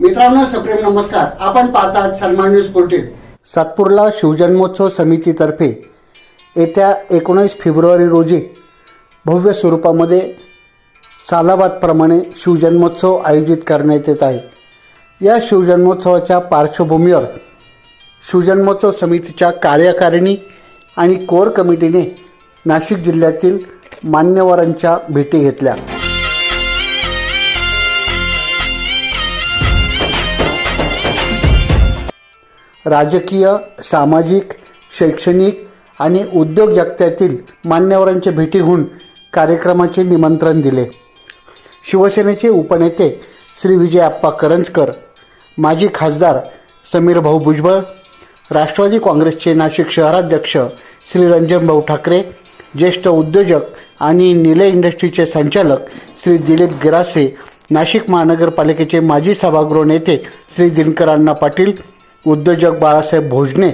मित्रांनो सप्रेम नमस्कार. आपण पाहतात सन्मान न्यूज फोर्टीन सातपूरला शिवजन्मोत्सव समितीतर्फे येत्या एकोणीस फेब्रुवारी रोजी भव्य स्वरूपामध्ये सालाबादप्रमाणे शिवजन्मोत्सव आयोजित करण्यात येत आहे. या शिवजन्मोत्सवाच्या पार्श्वभूमीवर शिवजन्मोत्सव समितीच्या कार्यकारिणी आणि कोर कमिटीने नाशिक जिल्ह्यातील मान्यवरांच्या भेटी घेतल्या. राजकीय सामाजिक शैक्षणिक आणि उद्योग जगतातील मान्यवरांच्या भेटी होऊन कार्यक्रमाचे निमंत्रण दिले. शिवसेनेचे उपनेते श्री विजय आप्पा करंजकर माजी खासदार समीर भाऊ भुजबळ राष्ट्रवादी काँग्रेसचे नाशिक शहराध्यक्ष श्री रंजनभाऊ ठाकरे ज्येष्ठ उद्योजक आणि निले इंडस्ट्रीचे संचालक श्री दिलीप गिरासे नाशिक महानगरपालिकेचे माजी सभागृह नेते श्री दिनकर अण्णा पाटील उद्योजक बाळासाहेब भोजने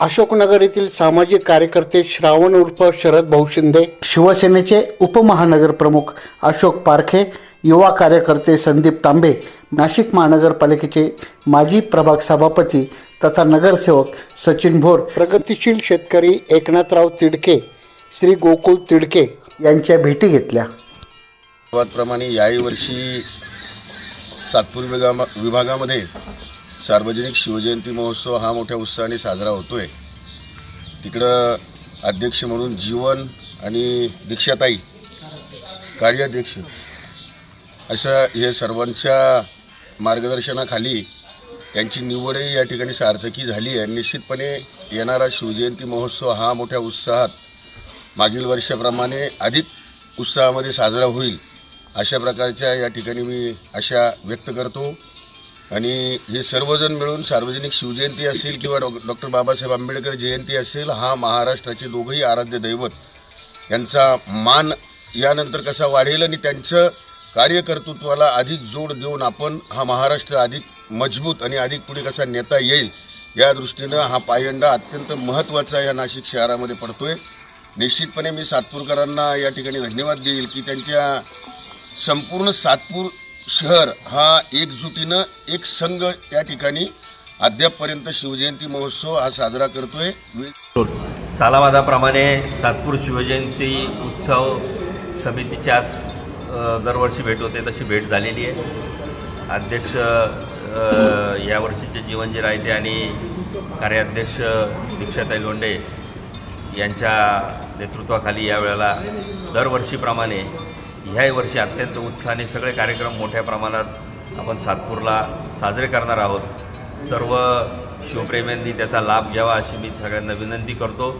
अशोकनगर येथील सामाजिक कार्यकर्ते श्रावण उर्फ शरद भाऊ शिंदे शिवसेनेचे उपमहानगर प्रमुख अशोक पारखे युवा कार्यकर्ते संदीप तांबे नाशिक महानगरपालिकेचे माजी प्रभाग सभापती तथा नगरसेवक सचिन भोर प्रगतिशील शेतकरी एकनाथराव तिडके श्री गोकुळ तिडके यांच्या भेटी घेतल्या. प्रमाणे याही वर्षी सातपूर विभागा विभागामध्ये सार्वजनिक शिवजयंती महोत्सव हा मोठ्या उत्साहाने साजरा होतो आहे तिकडं अध्यक्ष म्हणून जीवन आणि दीक्षाताई कार्याध्यक्ष अशा हे सर्वांच्या मार्गदर्शनाखाली यांची निवडही या ठिकाणी सार्थकी झाली आहे. निश्चितपणे येणारा शिवजयंती महोत्सव हा मोठ्या उत्साहात मागील वर्षाप्रमाणे अधिक उत्साहामध्ये साजरा होईल अशा प्रकारच्या या ठिकाणी मी आशा व्यक्त करतो. आणि हे सर्वजण मिळून सार्वजनिक शिवजयंती असेल किंवा डॉ डॉक्टर बाबासाहेब आंबेडकर जयंती असेल हा महाराष्ट्राचे दोघंही आराध्य दैवत यांचा मान यानंतर कसा वाढेल आणि त्यांचं कार्यकर्तृत्वाला अधिक जोड देऊन आपण हा महाराष्ट्र अधिक मजबूत आणि अधिक पुढे कसा नेता येईल या दृष्टीनं हा पायंडा अत्यंत महत्त्वाचा या नाशिक शहरामध्ये पडतोय. निश्चितपणे मी सातपूरकरांना या ठिकाणी धन्यवाद देईल की त्यांच्या संपूर्ण सातपूर शहर हा एकजुटीनं एक संघ या ठिकाणी अद्यापपर्यंत शिवजयंती महोत्सव हा साजरा करतोय. सालावादाप्रमाणे सातपूर शिवजयंती उत्सव समितीच्या दरवर्षी भेट होते तशी भेट झालेली आहे. अध्यक्ष यावर्षीचे जीवनजी रायते आणि कार्याध्यक्ष दीक्षाताई लोंडे यांच्या नेतृत्वाखाली यावेळेला दरवर्षीप्रमाणे ह्याही वर्षी अत्यंत उत्साहाने सगळे कार्यक्रम मोठ्या प्रमाणात आपण सातपूरला साजरे करणार आहोत. सर्व शिवप्रेमींनी त्याचा लाभ घ्यावा अशी मी सगळ्यांना विनंती करतो.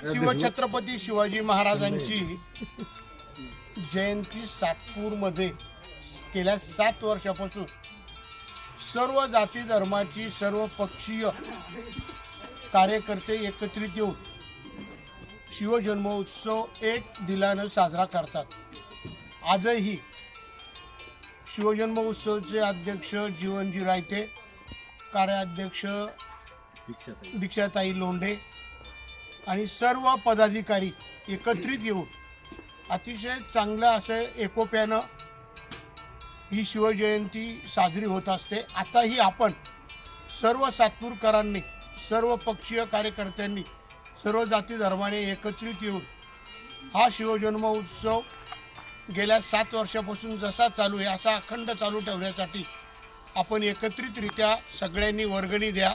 शिवछत्रपती शिवाजी महाराजांची जयंती सातपूरमध्ये गेल्या सात वर्षापासून. सर्व जाती धर्माची सर्व पक्षीय कार्यकर्ते एकत्रित येऊन शिवजन्मोत्सव एक दिलानं साजरा करतात. आजही शिवजन्मोत्सवचे अध्यक्ष जीवनजी रायते कार्याध्यक्ष दीक्षाताई लोंढे आणि सर्व पदाधिकारी एकत्रित येऊन अतिशय चांगलं असं एकोप्यानं ही शिवजयंती साजरी होत असते. आताही आपण सर्व सातपूरकरांनी सर्व पक्षीय कार्यकर्त्यांनी सर्व जाती धर्माने एकत्रित येऊन हा शिवजन्म उत्सव गेल्या सात वर्षापासून जसा चालू आहे असा अखंड चालू ठेवण्यासाठी आपण एकत्रितरित्या सगळ्यांनी वर्गणी द्या.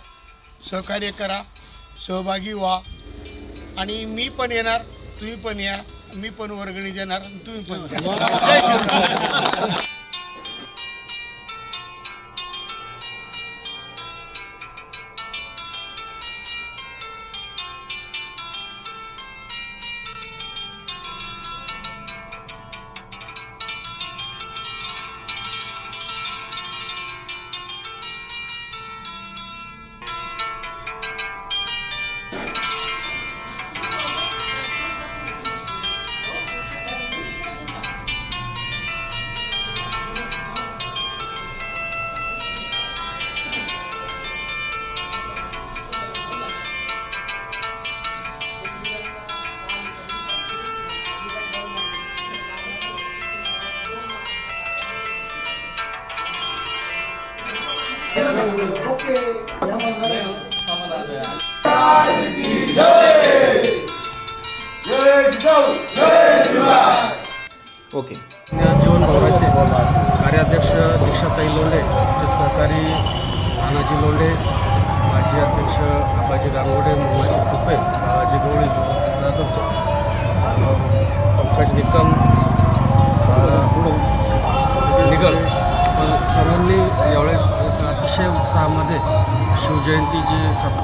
सहकार्य करा सहभागी व्हा. आणि मी पण येणार तुम्ही पण या मी पण वर्गणी देणार आणि तुम्ही पण ओके जीवन गौराचे कार्याध्यक्ष दीक्षाताई लोंढे आमचे सहकारी नानाजी लोंढे माजी अध्यक्ष आबाजी गांगोडे मोहनाजी तुपे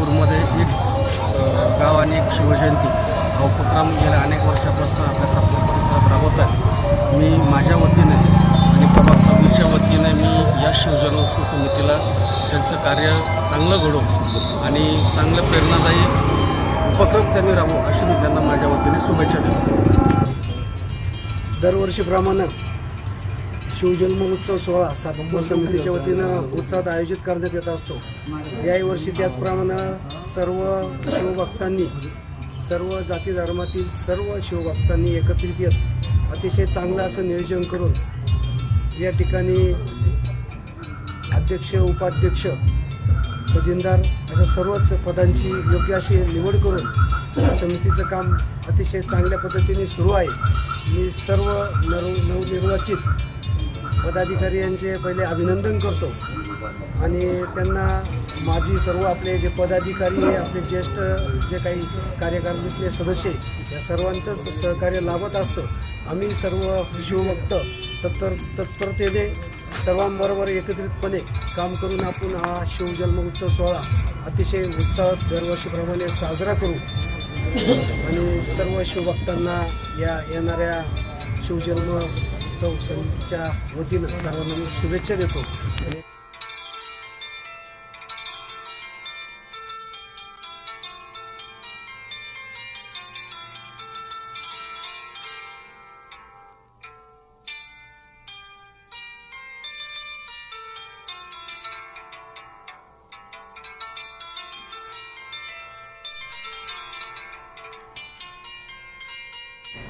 नागपूरमध्ये एक गाव आणि एक शिवजयंती हा उपक्रम गेल्या अनेक वर्षापासून आपल्या सातपूर परिसरात राबवत आहे. मी माझ्या वतीने आणि प्रभाग समितीच्या वतीने मी या शिवजन्मोत्सव समितीला त्यांचं कार्य चांगलं घडवू आणि चांगलं प्रेरणादायी उपक्रम त्यांनी राबवू अशी मी त्यांना माझ्या वतीने शुभेच्छा देतो. दरवर्षीप्रमाणे शिवजन्म उत्सव सोहळा सातपूर समितीच्या वतीनं उत्सवात आयोजित करण्यात येत असतो. याही वर्षी त्याचप्रमाणे सर्व शिवभक्तांनी सर्व जाती धर्मातील सर्व शिवभक्तांनी एकत्रित येत अतिशय चांगलं असं नियोजन करून या ठिकाणी अध्यक्ष उपाध्यक्ष खजिनदार अशा सर्वच पदांची योग्य अशी निवड करून समितीचं काम अतिशय चांगल्या पद्धतीने सुरू आहे. मी सर्व नव नवनिर्वाचित पदाधिकारी यांचे पहिले अभिनंदन करतो. आणि त्यांना माझी सर्व आपले जे पदाधिकारी आपले ज्येष्ठ जे काही कार्यकारिणीतले सदस्य या सर्वांचंच सहकार्य लाभत असतं. आम्ही सर्व शिवभक्त तत्पर तत्परतेने सर्वांबरोबर एकत्रितपणे काम करून आपण हा शिवजन्म उत्सव सोहळा अतिशय उत्साहात दरवर्षीप्रमाणे साजरा करू. आणि सर्व शिवभक्तांना या येणाऱ्या शिवजन्म चौक समितीच्या वतीनं सर्वांना मी शुभेच्छा देतो.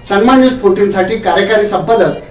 सन्मान न्यूज फोर्टीनसाठी कार्यकारी संपादक